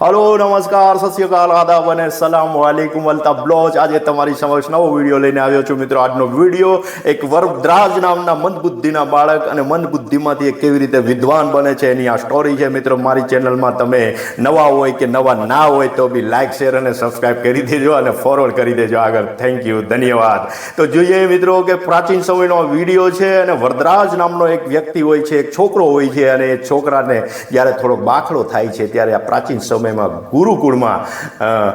Hello, નમસ્કાર, સત શ્રી આદાબ અને સલામ વાલેકુમ. અલતા બ્લોજ આજે તમારી સમક્ષ નવો વીડિયો લઈને આવ્યો છું. મિત્રો, આજનો વીડિયો એક વરદ્રાજ નામના મંદબુદ્ધિના બાળક અને મંદબુદ્ધિમાંથી કેવી રીતે વિદ્વાન બને છે એની આ સ્ટોરી છે. મિત્રો, મારી ચેનલમાં તમે નવા હોય કે નવા ના હોય તો બી લાઇક શેર અને સબસ્ક્રાઇબ કરી દેજો અને ફોરવર્ડ કરી દેજો આગળ. થેન્ક યુ ધન્યવાદ. તો જોઈએ મિત્રો કે પ્રાચીન સમયનો વીડિયો છે અને વરદરાજ નામનો એક વ્યક્તિ હોય છે, એક છોકરો હોય છે અને એ છોકરાને જ્યારે થોડોક બાખડો થાય છે ત્યારે આ પ્રાચીન સમયમાં ગુરુકુળમાં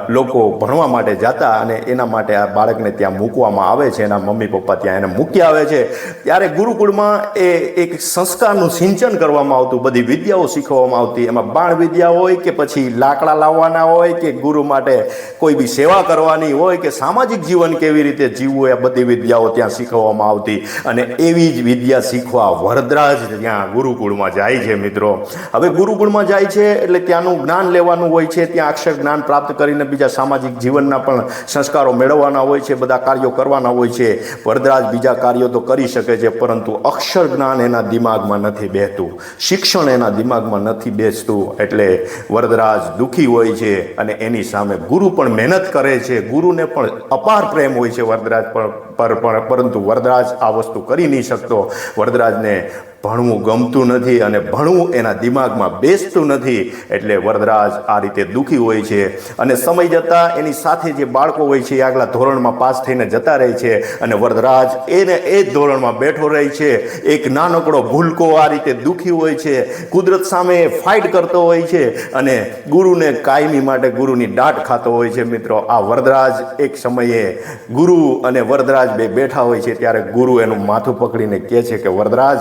લોકો ભણવા માટે જતા અને એના માટે આ બાળકને ત્યાં મૂકવામાં આવે છે. એના મમ્મી પપ્પા ત્યાં એને મૂકી આવે છે. ત્યારે ગુરુકુળમાં એ એક સંસ્કારનું સિંચન કરવામાં આવતું, બધી વિદ્યાઓ શીખવવામાં આવતી. એમાં બાણ વિદ્યા હોય કે પછી લાકડા લાવવાના હોય કે ગુરુ માટે કોઈ બી સેવા કરવાની હોય કે સામાજિક જીવન કેવી રીતે જીવવું એ બધી વિદ્યાઓ ત્યાં શીખવવામાં આવતી. અને એવી જ વિદ્યા શીખવા વરદરાજ ત્યાં ગુરુકુળમાં જાય છે મિત્રો. હવે ગુરુકુળમાં જાય છે એટલે ત્યાંનું જ્ઞાન લેવાનું હોય છે, ત્યાં અક્ષર જ્ઞાન પ્રાપ્ત કરીને બીજા સામાજિક જીવનના પણ સંસ્કારો મેળવવાના હોય છે, બધા કાર્યો કરવાના હોય છે. વરદરાજ બીજા કાર્યો તો કરી શકે છે, પરંતુ અક્ષર જ્ઞાન એના દિમાગમાં નથી બેસતું શિક્ષણ એના દિમાગમાં નથી બેસતું, એટલે વરદરાજ દુઃખી હોય છે અને એની સામે ગુરુ પણ મહેનત કરે છે. ગુરુને પણ અપાર પ્રેમ હોય છે વરદરાજ પણ પરંતુ વરદરાજ આ વસ્તુ કરી નહીં શકતો. વરદરાજને ભણવું ગમતું નથી અને ભણવું એના દિમાગમાં બેસતું નથી, એટલે વરદરાજ આ રીતે દુઃખી હોય છે. અને સમય જતાં એની સાથે જે બાળકો હોય છે એ આગલા ધોરણમાં પાસ થઈને જતા રહે છે. અને વરદરાજ એને એ જ ધોરણમાં બેઠો રહે છે. એક નાનકડો ભૂલકો આ રીતે દુઃખી હોય છે. કુદરત સામે ફાઇટ કરતો હોય છે. અને ગુરુને કાયમી માટે ગુરુની દાટ ખાતો હોય છે. મિત્રો, આ વરદરાજ એક સમયે ગુરુ અને વરદરાજ બે બેઠા હોય છે. ત્યારે ગુરુ એનું માથું પકડીને કહે છે કે, વરદરાજ,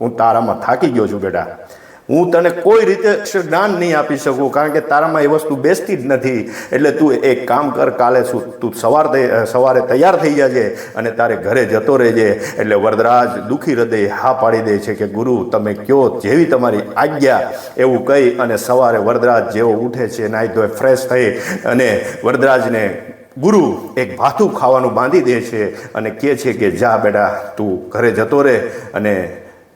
હું તારામાં થાકી ગયો છું બેટા. હું તને કોઈ રીતે જ્ઞાન નહીં આપી શકું, કારણ કે તારામાં એ વસ્તુ બેસતી જ નથી. એટલે તું એક કામ કર, કાલે શું તું સવાર સવારે તૈયાર થઈ જાજે અને તારે ઘરે જતો રહેજે. એટલે વરદરાજ દુઃખી હૃદય હા પાડી દે છે કે, ગુરુ, તમે કયો જેવી તમારી આજ્ઞા? એવું કહી અને સવારે વરદરાજ જેવો ઉઠે છે નાહી ધોઈ ફ્રેશ થઈ અને વરદરાજને, ગુરુ, એક ભાથું ખાવાનું બાંધી દે છે અને કહે છે કે, જા બેટા, તું ઘરે જતો રહે અને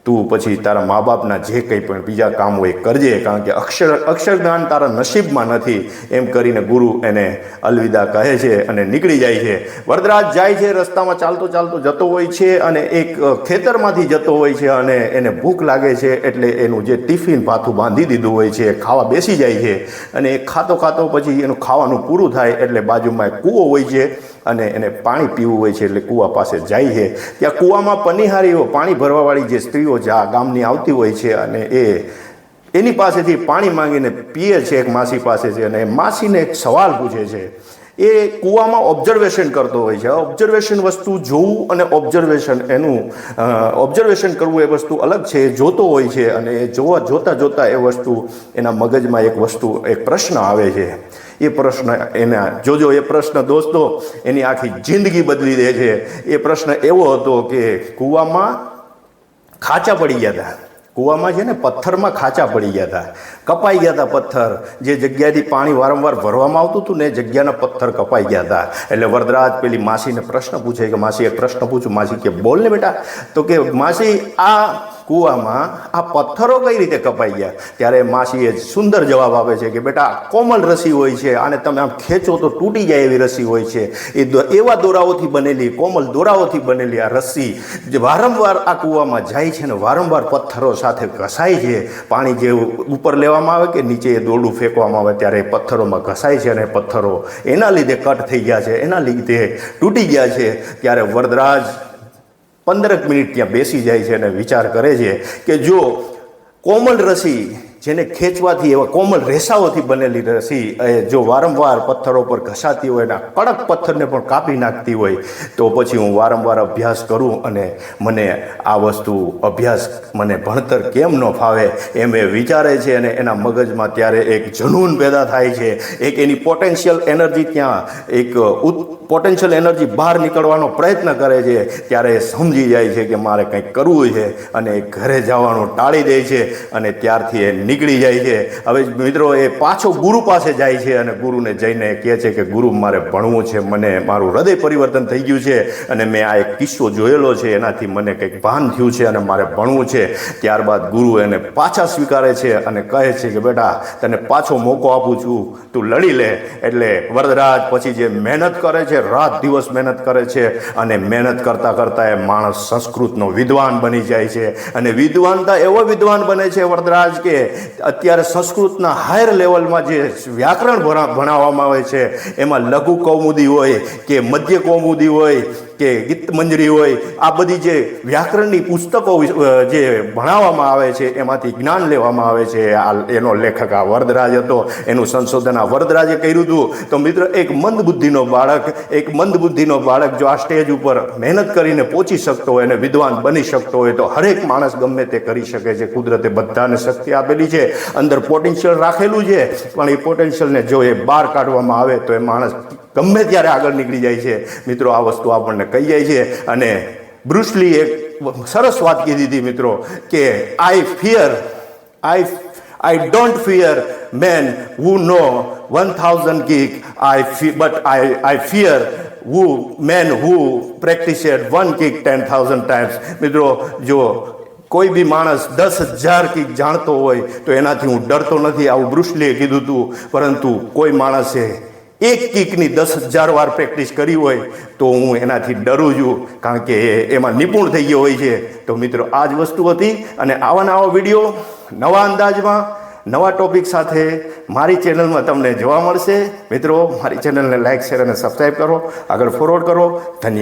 તું પછી તારા મા બાપના જે કંઈ પણ બીજા કામ હોય કરજે, કારણ કે અક્ષર અક્ષરજ્ઞાન તારા નસીબમાં નથી. એમ કરીને ગુરુ એને અલવિદા કહે છે અને નીકળી જાય છે. વરદરાજ જાય છે, રસ્તામાં ચાલતો ચાલતો જતો હોય છે અને એક ખેતરમાંથી જતો હોય છે અને એને ભૂખ લાગે છે એટલે એનું જે ટિફિન પાથું બાંધી દીધું હોય છે ખાવા બેસી જાય છે અને એ ખાતો ખાતો પછી એનું ખાવાનું પૂરું થાય એટલે બાજુમાં એક કૂવો હોય છે અને એને પાણી પીવું હોય છે એટલે કૂવા પાસે જાય છે. ત્યાં કૂવામાં પનિહારીઓ પાણી ભરવાવાળી જે સ્ત્રીઓ જે આ ગામની આવતી હોય છે અને એ એની પાસેથી પાણી માંગીને પીએ છે એક માસી પાસે છે અને માસીને એક સવાલ પૂછે છે. એ કૂવામાં ઓબ્ઝર્વેશન કરતો હોય છે. ઓબ્ઝર્વેશન વસ્તુ જોવું અને ઓબ્ઝર્વેશન એનું ઓબ્ઝર્વેશન કરવું એ વસ્તુ અલગ છે, એ જોતો હોય છે અને એ જોવા, જોતા જોતા એ વસ્તુ એના મગજમાં એક વસ્તુ, એક પ્રશ્ન આવે છે. એ પ્રશ્ન એના, જોજો એ પ્રશ્ન દોસ્તો, એની આખી જિંદગી બદલી દે છે. એ પ્રશ્ન એવો હતો કે કૂવામાં ખાચા પડી ગયા હતા કૂવામાં છે ને પથ્થરમાં ખાચા પડી ગયા હતા કપાઈ ગયા હતા પથ્થર. જે જગ્યાથી પાણી વારંવાર ભરવામાં આવતું હતું ને એ જગ્યાના પથ્થર કપાઈ ગયા હતા એટલે વરદરાજ પેલી માસીને પ્રશ્ન પૂછે કે, માસી, એક પ્રશ્ન પૂછું. માસી કે, બોલ ને બેટા. તો કે, માસી, આ કૂવામાં આ પથ્થરો કઈ રીતે કપાઈ ગયા? ત્યારે માસીએ સુંદર જવાબ આપે છે કે બેટા કોમલ રસી હોય છે અને તમે આમ ખેંચો તો તૂટી જાય એવી રસી હોય છે. એ એવા દોરાઓથી બનેલી, કોમલ દોરાઓથી બનેલી આ રસી જે વારંવાર આ કૂવામાં જાય છે ને વારંવાર પથ્થરો સાથે ઘસાય છે. પાણી જે ઉપર લેવામાં આવે કે નીચે એ દોરડું ફેંકવામાં આવે ત્યારે પથ્થરોમાં ઘસાય છે અને પથ્થરો એના લીધે કટ થઈ ગયા છે, એના લીધે તૂટી ગયા છે. ત્યારે વરદરાજ પંદરક મિનિટ ત્યાં બેસી જાય છે અને વિચાર કરે છે કે જો કોમલ રસી જેને ખેંચવાથી એવા કોમલ રેસાઓથી બનેલી રસી, એ જો વારંવાર પથ્થરો પર ઘસાતી હોય અને કડક પથ્થરને પણ કાપી નાખતી હોય, તો પછી હું વારંવાર અભ્યાસ કરું અને મને આ વસ્તુ અભ્યાસ મને ભણતર કેમ ન ફાવે એમ એ વિચારે છે અને એના મગજમાં ત્યારે એક જનૂન પેદા થાય છે. એક એની પોટેન્શિયલ એનર્જી ત્યાં, એક પોટેન્શિયલ એનર્જી બહાર નીકળવાનો પ્રયત્ન કરે છે. ત્યારે એ સમજી જાય છે કે મારે કંઈક કરવું છે અને એ ઘરે જવાનું ટાળી દે છે અને ત્યારથી એ નીકળી જાય છે. હવે મિત્રો, એ પાછો ગુરુ પાસે જાય છે અને ગુરુને જઈને કહે છે કે, ગુરુ, મારે ભણવું છે. મને મારું હૃદય પરિવર્તન થઈ ગયું છે અને મેં આ એક કિસ્સો જોયેલો છે. એનાથી મને કંઈક ભાન થયું છે અને મારે ભણવું છે. ત્યારબાદ ગુરુ એને પાછા સ્વીકારે છે અને કહે છે કે, બેટા, તને પાછો મોકો આપું છું. તું લડી લે. એટલે વરદરાજ પછી જે મહેનત કરે છે, રાત દિવસ મહેનત કરે છે અને મહેનત કરતાં કરતાં એ માણસ સંસ્કૃતનો વિદ્વાન બની જાય છે. અને વિદ્વાનતા એવો વિદ્વાન બને છે વરદરાજ કે અત્યારે સંસ્કૃતના હાયર લેવલમાં જે વ્યાકરણ ભણા- ભણાવવામાં આવે છે, એમાં લઘુ કૌમુદી હોય કે મધ્ય કૌમુદી હોય કે ગીત મંજરી હોય, આ બધી જે વ્યાકરણની પુસ્તકો જે ભણાવવામાં આવે છે, એમાંથી જ્ઞાન લેવામાં આવે છે. આ એનો લેખક આ વરદરાજ હતો, એનું સંશોધન આ વરદરાજે કર્યું હતું. તો મિત્ર, એક મંદ બુદ્ધિનો બાળક, એક મંદ બુદ્ધિનો બાળક જો આ સ્ટેજ ઉપર મહેનત કરીને પહોંચી શકતો હોય અને વિદ્વાન બની શકતો હોય, તો હરેક માણસ ગમે તે કરી શકે છે. કુદરતે બધાને શક્તિ આપેલી છે. અંદર પોટેન્શિયલ રાખેલું છે, પણ એ પોટેન્શિયલને જો એ બહાર કાઢવામાં આવે, તો એ માણસ ગમે ત્યારે આગળ નીકળી જાય છે. મિત્રો, આ વસ્તુ આપણને કહી જાય છે. અને બ્રુસલી એક સરસ વાત કીધી દીધી મિત્રો, કે I fear I I don't fear man who know one thousand kick I but I I fear who man who practised one kick ten thousand times મિત્રો, જો કોઈ બી માણસ દસ હજાર કિક જાણતો હોય, તો એનાથી હું ડરતો નથી. આવું બ્રુસલીએ કીધું હતું. પરંતુ કોઈ માણસે એક કિકની દસ હજાર વાર પ્રેક્ટિસ કરી હોય તો હું એનાથી ડરું છું. કારણ કે એમાં નિપુણ થઈ ગયો હોય છે. તો મિત્રો, આ જ વસ્તુ હતી અને આવા નવા વીડિયો નવા અંદાજમાં, નવા ટોપિક સાથે મારી ચેનલમાં તમને જોવા મળશે. મિત્રો, મારી ચેનલને લાઇક શેર અને સબસ્ક્રાઈબ કરો. આગળ ફોરવર્ડ કરો. ધન્યવાદ.